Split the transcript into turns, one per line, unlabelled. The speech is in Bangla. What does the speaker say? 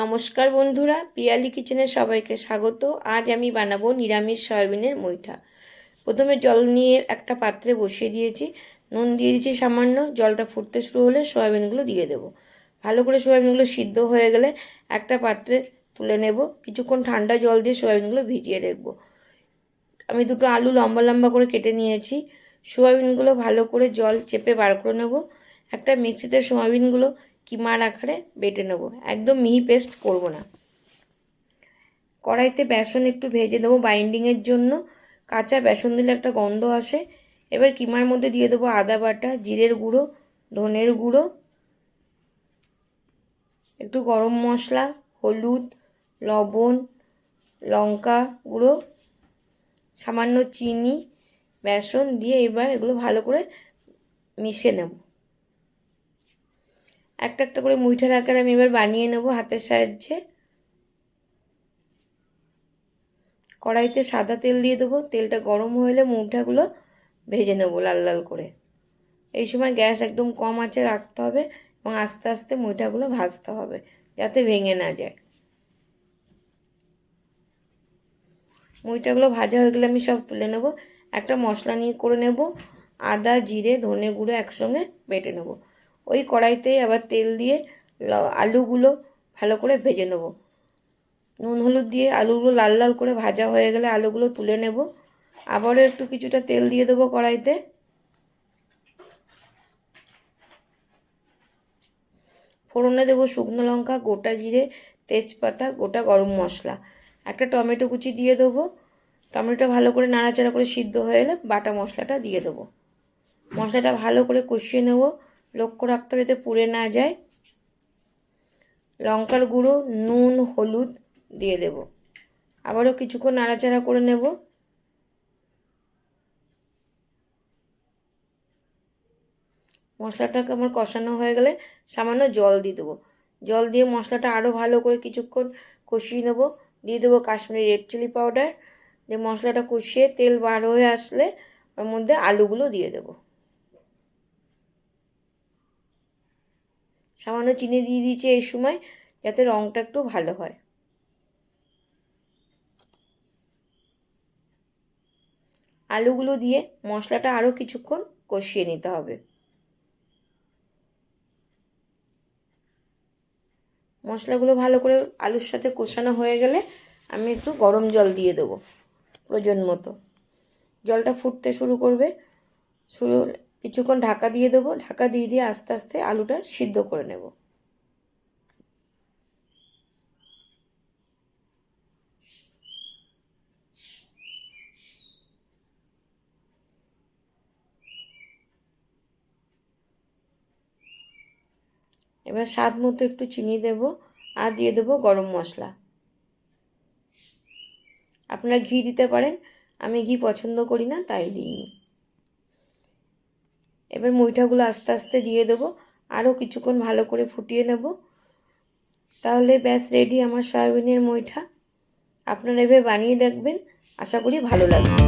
নমস্কার বন্ধুরা, পিয়ালি কিচেনের সবাইকে স্বাগত। আজ আমি বানাবো নিরামিষ সয়াবিনের মুইঠা প্রথমে জল নিয়ে একটা পাত্রে বসিয়ে দিয়েছি। নুন দিয়ে দিয়েছি সামান্য, জলটা ফুটতে শুরু হলে সয়াবিনগুলো দিয়ে দেবো। ভালো করে সয়াবিনগুলো সিদ্ধ হয়ে গেলে একটা পাত্রে তুলে নেব। কিছুক্ষণ ঠান্ডা জল দিয়ে সয়াবিনগুলো ভিজিয়ে রাখব। আমি দুটো আলু লম্বা লম্বা করে কেটে নিয়েছি। সয়াবিনগুলো ভালো করে জল চেপে বার করে নেব। একটা মিক্সিতে সয়াবিনগুলো কিমার আকারে বেটে নেব। একদম মিহি পেস্ট করব না। কড়াইতে বেসন একটু ভেজে দেবো বাইন্ডিংয়ের জন্য। কাঁচা বেসন দিলে একটা গন্ধ আসে। এবার কিমার মধ্যে দিয়ে দেবো আদা বাটা, জিরের গুঁড়ো, ধনের গুঁড়ো, একটু গরম মশলা, হলুদ, লবণ, লঙ্কা গুঁড়ো, সামান্য চিনি, বেসন দিয়ে এবার এগুলো ভালো করে মিশিয়ে নেব। একটা একটা করে মুইঠার আকার আমি এবার বানিয়ে নেব হাতের সাহায্যে। কড়াইতে সাদা তেল দিয়ে দেবো। তেলটা গরম হলে মুঠাগুলো ভেজে নেব লাল লাল করে। এই সময় গ্যাস একদম কম আঁচে রাখতে হবে এবং আস্তে আস্তে মুইঠাগুলো ভাজতে হবে যাতে ভেঙে না যায়। মুইটাগুলো ভাজা হয়ে গেলে আমি সব তুলে নেব। একটা মশলা নিয়ে করে নেব। আদা, জিরে, ধনে গুঁড়ো একসঙ্গে বেটে নেব। ওই কড়াইতেই আবার তেল দিয়ে আলুগুলো ভালো করে ভেজে নেব। নুন হলুদ দিয়ে আলুগুলো লাল লাল করে ভাজা হয়ে গেলে আলুগুলো তুলে নেব। আবারও একটু কিছুটা তেল দিয়ে দেবো কড়াইতে। ফোড়নে দেবো শুকনো লঙ্কা, গোটা জিরে, তেজপাতা, গোটা গরম মশলা। একটা টমেটো কুচি দিয়ে দেবো। টমেটোটা ভালো করে নাড়াচাড়া করে সিদ্ধ হয়ে এলে বাটা মশলাটা দিয়ে দেবো। মশলাটা ভালো করে কষিয়ে নেব। লক্ষ্য রাখতে হবে যাতে পুড়ে না যায়। লঙ্কার গুঁড়ো, নুন, হলুদ দিয়ে দেব। আবারও কিছুক্ষণ নাড়াচাড়া করে নেব। মশলাটাকে আমার কষানো হয়ে গেলে সামান্য জল দিয়ে দেবো। জল দিয়ে মশলাটা আরও ভালো করে কিছুক্ষণ কষিয়ে নেব। দিয়ে দেবো কাশ্মীরি রেড চিলি পাউডার। দিয়ে মশলাটা কষিয়ে তেল বার হয়ে আসলে ওর মধ্যে আলুগুলো দিয়ে দেবো। সামান্য চিনি দিয়ে দিয়েছি এই সময়, যাতে রঙটা একটু ভালো হয়। আলুগুলো দিয়ে মশলাটা আরও কিছুক্ষণ কষিয়ে নিতে হবে। মশলাগুলো ভালো করে আলুর সাথে কষানো হয়ে গেলে আমি একটু গরম জল দিয়ে দেবো প্রয়োজন মতো। জলটা ফুটতে শুরু করবে, শুরু কিছুক্ষণ ঢাকা দিয়ে দেবো। ঢাকা দিয়ে দিয়ে আস্তে আস্তে আলুটা সিদ্ধ করে নেব। এবার স্বাদ মতো একটু চিনি দেব আর দিয়ে দেবো গরম মশলা। আপনারা ঘি দিতে পারেন। আমি ঘি পছন্দ করি না, তাই দিইনি। এবার মুইঠাগুলো আস্তে আস্তে দিয়ে দেবো আরও কিছুক্ষণ ভালো করে ফুটিয়ে নেব। তাহলে ব্যাস রেডি আমার সয়াবিনের মুইঠা। আপনারা এভাবে বানিয়ে দেখবেন, আশা করি ভালো লাগবে।